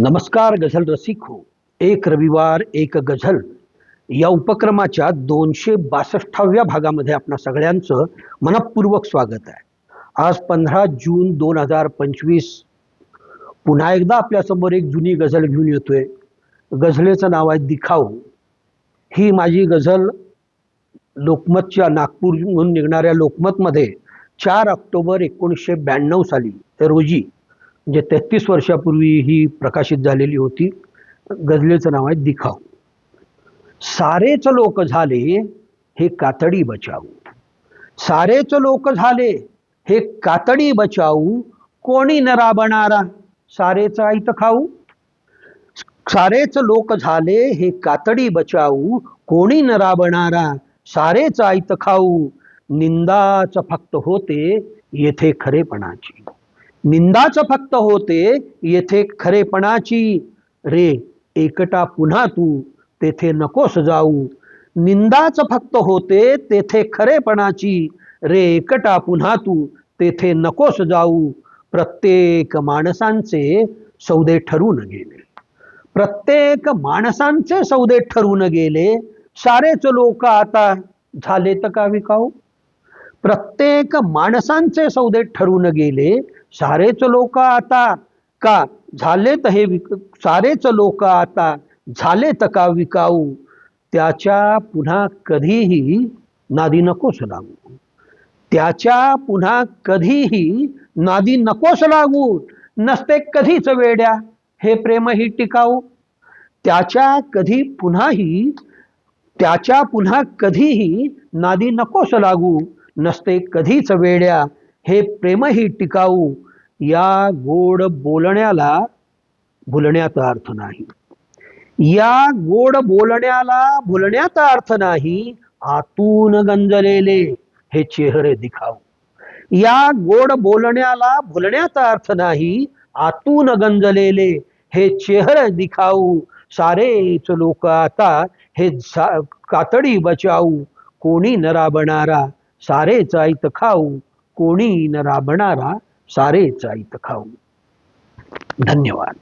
नमस्कार गझल रसिक. हो एक रविवार एक गझल. या उपक्रमाच्या दोनशे बासष्टाव्या भागामध्ये आपणा सगळ्यांचं मनपूर्वक स्वागत आहे. आज पंधरा जून दोन हजार पंचवीस. पुन्हा एकदा आपल्यासमोर एक जुनी गझल घेऊन येतोय. गझलेचं नाव आहे दिखाऊ. ही माझी गझल लोकमतच्या नागपूरहून निघणाऱ्या लोकमतमध्ये चार ऑक्टोबर एकोणीसशे ब्याण्णव साली रोजी म्हणजे तेहतीस वर्षापूर्वी ही प्रकाशित झालेली होती. गझलेचं नाव आहे दिखाऊ. सारेच लोक झाले हे कातडी बचाऊ. सारेच लोक झाले हे कातडी बचाऊ. कोणी न राबणारा सारेच आईत खाऊ. सारेच लोक झाले हे कातडी बचाऊ. कोणी न राबणारा सारेच आईत खाऊ. निंदाच फक्त होते येथे खरेपणाची. निंदाच फक्त होते येथे खरेपणाची. रे एकटा पुन्हा तू तेथे नकोस जाऊ. निंदाच फक्त होते तेथे खरेपणाची. रे एकटा पुन्हा तू तेथे नकोस जाऊ. प्रत्येक माणसांचे सौदे ठरून गेले. प्रत्येक माणसांचे सौदे ठरून गेले. सारेच लोक आता झाले तर का विकाऊ? प्रत्येक माणसांचे सौदे ठरून गेले. सारेच लोक आता का? झालेत हे विक सारेच लोक आता झालेत का विकाऊ? त्याच्या पुन्हा कधीही नादी नकोस लागू. त्याच्या पुन्हा कधीही नादी नकोस लागू. नसते कधीच वेड्या. हे प्रेमही टिकाऊ. त्याच्या कधी पुन्हाही त्याच्या पुन्हा कधीही नादी नकोस लागू. नसते कधीच वेड्या. हे प्रेमही टिकाऊ या गोड बोलण्याला भुलण्याचा अर्थ नाही. या गोड बोलण्याला भुलण्याचा अर्थ नाही आतून गंजलेले हे चेहरे दिखाऊ. या गोड बोलण्याला भुलण्याचा अर्थ नाही आतून गंजलेले हे चेहरे दिखाऊ. सारेच लोक आता हे कातडी बचाऊ. कोणी नरा बनारा सारेच आईत खाऊ. कोणी न राबणारा सारेच आईत खाऊ धन्यवाद.